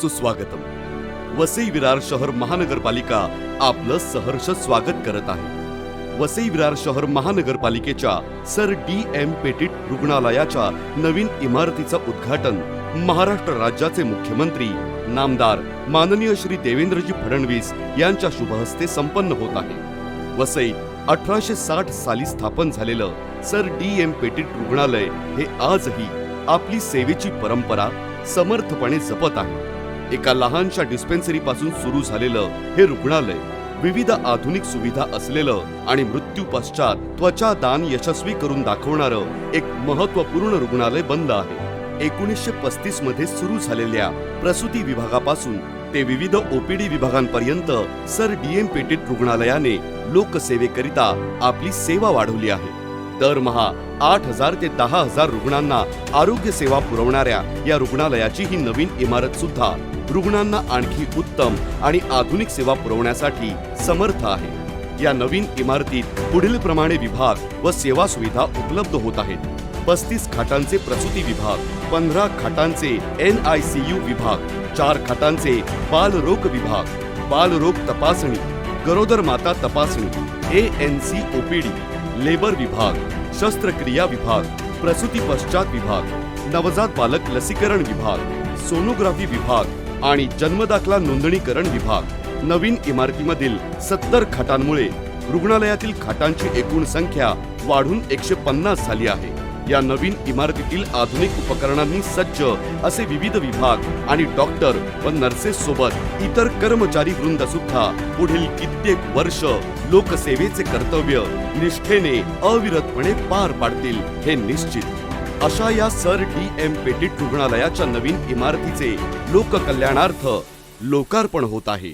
सुस्वागतम. वसई विरार शहर महानगरपालिका आपलं सहर्ष स्वागत करत आहे. वसई विरार शहर महानगरपालिकेच्या सर डी एम पेटिट रुग्णालयाच्या नवीन इमारतीचं उद्घाटन महाराष्ट्र राज्याचे मुख्यमंत्री नामदार माननीय श्री देवेंद्रजी फडणवीस यांच्या शुभहस्ते संपन्न होत आहे. वसई अठराशे साठ साली स्थापन झालेलं सर डी एम पेटिट रुग्णालय हे आजही आपली सेवेची परंपरा समर्थपणे जपत आहे. एका लहानशा डिस्पेन्सरी पासून सुरू झालेलं हे रुग्णालय विविध आधुनिक सुविधा असलेलं आणि मृत्यू पश्चात त्वचा दान यशस्वी करून दाखवणारं एक महत्त्वपूर्ण रुग्णालय बंद आहे. एकोणीसशे पस्तीसमध्ये सुरू झालेल्या प्रसूती विभागापासून ते विविध ओपीडी विभागांपर्यंत सर डीएम पेटेट रुग्णालयाने लोकसेवेकरिता आपली सेवा वाढवली आहे. दरमहा आठ हजार ते दहा हजार रुग्णांना आरोग्य सेवा पुरवणाऱ्या या रुग्णालयाची ही नवीन इमारत सुद्धा रुग्णांना आणखी उत्तम आणि आधुनिक सेवा पुरवण्यासाठी समर्थ आहे. या नवीन इमारतीत पुढील प्रमाणे विभाग व सेवा सुविधा उपलब्ध होत आहेत. पस्तीस खाटांचे प्रसूती विभाग पंधरा खाटांचे एन आय सी यू विभाग चार खाटांचे बालरोग विभाग बालरोग तपासणी गरोदर माता तपासणी A N C OPD labour विभाग शस्त्रक्रिया विभाग प्रसूती पश्चात विभाग नवजात बालक लसीकरण विभाग सोनोग्राफी विभाग आणि जन्मदाखला नोंदणीकरण विभाग नवीन इमारतीमधील सत्तर खाटांमुळे रुग्णालयातील खाटांची एकूण संख्या वाढून एकशे पन्नास झाली आहे. या नवीन इमारतीतील आधुनिक उपकरणांनी सज्ज असे विविध विभाग आणि डॉक्टर व नर्सेस सोबत इतर कर्मचारी वृंद सुद्धा पुढील कित्येक वर्ष लोकसेवेचे कर्तव्य निष्ठेने अविरतपणे पार पाडतील हे निश्चित. अशा या सर डी एम पेटिट रुग्णालयाच्या नवीन इमारतीचे लोककल्याणार्थ लोकार्पण होत आहे.